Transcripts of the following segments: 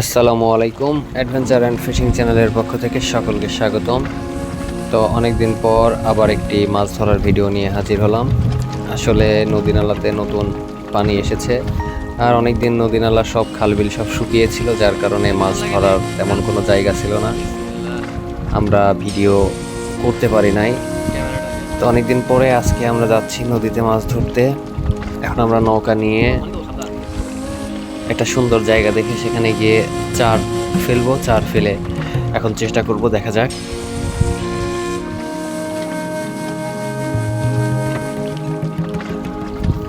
আসসালামু আলাইকুম adventure and fishing চ্যানেলের পক্ষ থেকে সকলকে স্বাগতম। তো অনেক দিন পর আবার একটি মাছ ধরার ভিডিও নিয়ে হাজির হলাম। আসলে নদী নালাতে নতুন পানি এসেছে, আর অনেক দিন নদী নালা সব খালবিল সব শুকিয়েছিল, যার কারণে মাছ ধরার তেমন কোনো জায়গা ছিল না। আমরা ভিডিও করতে পারি নাই। তো অনেক দিন পরে আজকে আমরা যাচ্ছি নদীতে মাছ ধরতে। এখন আমরা নৌকা নিয়ে একটা সুন্দর জায়গা দেখে সেখানে গিয়ে চার ফেলব, চার ফেলে এখন চেষ্টা করব, দেখা যাক।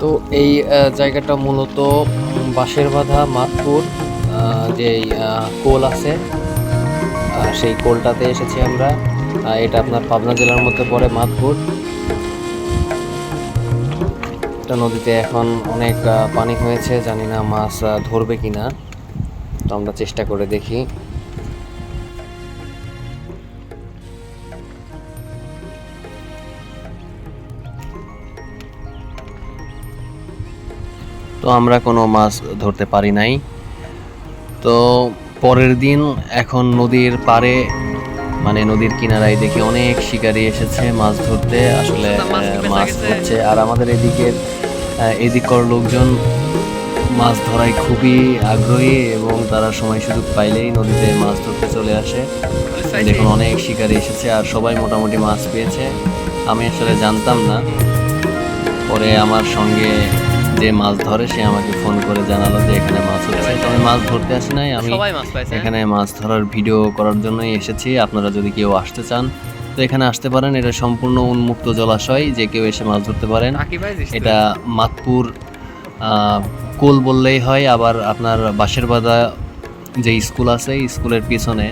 তো এই জায়গাটা মূলত বাঁশের বাঁধা মাতপুর যে কোল আছে সেই কোলটাতে এসেছি আমরা। এটা আপনার পাবনা জেলার মধ্যে পড়ে মাতপুর। একটা নদীতে এখন অনেক পানি হয়েছে জানি না মাছ ধরবে কিনা। তো আমরা চেষ্টা করে দেখি। তো আমরা কোনো মাছ ধরতে পারি নাই। তো পরের দিন এখন নদীর পাড়ে মানে নদীর কিনারায় দেখি অনেক শিকারী এসেছে মাছ ধরতে। আসলে মাছ ধরছে। আর আমাদের এদিকের আহ, এদিকর লোকজন মাছ ধরায় খুবই আগ্রহী এবং তারা সময় সুযোগ পাইলেই নদীতে মাছ ধরতে চলে আসে। দেখুন অনেক শিকারী এসেছে আর সবাই মোটামুটি মাছ পেয়েছে। আমি আসলে জানতাম না। পরে আমার সঙ্গে যে মাছ ধরে সে আমাকে ফোন করে জানালো যে এখানে মাছ হচ্ছে। আমি মাছ ধরতে আসি নাই। আমি পাইছে এখানে মাছ ধরার ভিডিও করার জন্যই এসেছি। আপনারা যদি কেউ আসতে চান তো এখানে আসতে পারেন। এটা সম্পূর্ণ উন্মুক্ত জলাশয় যে কেউ এসে মাছ ধরতে পারেন? এটা মাতপুর কোল বললেই হয়। আবার আপনার বাঁশের বাদা যে স্কুল আছে স্কুলের পিছনে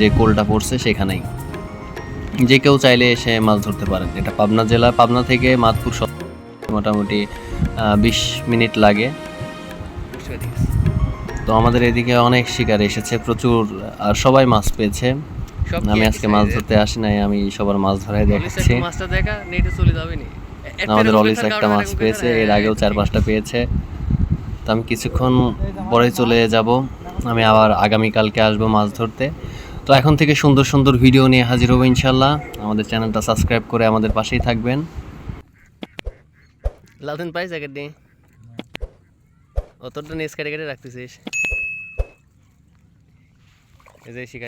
যে কোলটা পড়ছে সেখানেই। যে কেউ চাইলে এসে মাছ ধরতে পারেন। এটা পাবনা জেলা পাবনা থেকে মাতপুর সব মোটামুটি বিশ মিনিট লাগে। তো আমাদের এদিকে অনেক শিকার এসেছে প্রচুর আর সবাই মাছ পেয়েছে। আমি আজকে মাছ ধরতে আসি নাই আমি সবার মাছ ধরাই দেখাচ্ছি মাছটা দেখা নেটে চলে যাবে নি। আমাদের অলিস একটা মাছ পেয়েছে এর আগেও চার পাঁচটা পেয়েছে। তো আমি কিছুক্ষণ পরে চলে যাব আমি আবার আগামীকালকে আসব মাছ ধরতে। তো এখন থেকে সুন্দর সুন্দর ভিডিও নিয়ে হাজির হব ইনশাল্লাহ। আমাদের চ্যানেলটা সাবস্ক্রাইব করে আমাদের পাশেই থাকবেন। লাউথেন পাইস জ্যাকেট দিয়ে অতটা নেস কেটে কেটে রাখতেছিস। এই যে শিকার।